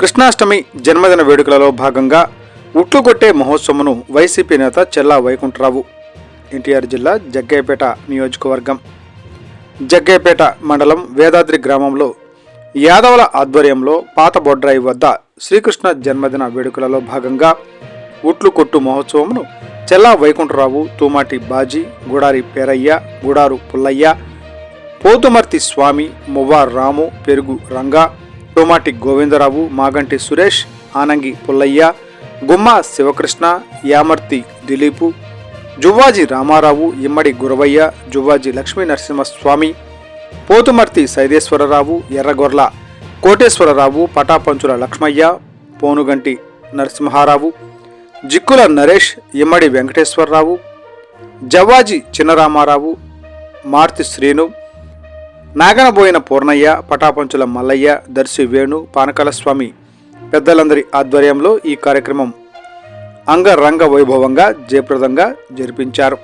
కృష్ణాష్టమి జన్మదిన వేడుకలలో భాగంగా ఉట్లు కొట్టే మహోత్సవమును వైసీపీ నేత చెల్లా వైకుంఠరావు ఎన్టీఆర్ జిల్లా జగ్గయ్యపేట నియోజకవర్గం. జగ్గయ్యపేట మండలం వేదాద్రి గ్రామంలో యాదవుల ఆధ్వర్యంలో పాత బొడ్రాయి వద్ద శ్రీకృష్ణ జన్మదిన వేడుకలలో భాగంగా ఉట్లు కొట్టు మహోత్సవమును చెల్లా వైకుంఠరావు తూమాటి బాజీ గుడారి పేరయ్య గుడారు పుల్లయ్య పోతుమర్తి స్వామి మువ్వ రాము పెరుగు రంగా తోమాటి గోవిందరావు మాగంటి సురేష్ ఆనంగి పుల్లయ్య గుమ్మ శివకృష్ణ యామర్తి దిలీపు జువ్వాజీ రామారావు ఇమ్మడి గురవయ్య జువ్వాజీ లక్ష్మీ నరసింహస్వామి పోతుమర్తి సైదేశ్వరరావు ఎర్రగొర్ల కోటేశ్వరరావు పటాపంచుల లక్ష్మయ్య పోనుగంటి నరసింహారావు జిక్కుల నరేష్ ఇమ్మడి వెంకటేశ్వరరావు జవ్వాజీ చిన్నరామారావు మార్తి శ్రీను నాగనబోయిన పూర్ణయ్య పటాపంచుల మల్లయ్య దర్శి వేణు పానకాల స్వామి పెద్దలందరి ఆధ్వర్యంలో ఈ కార్యక్రమం అంగరంగ వైభవంగా జయప్రదంగా జరిపించారు.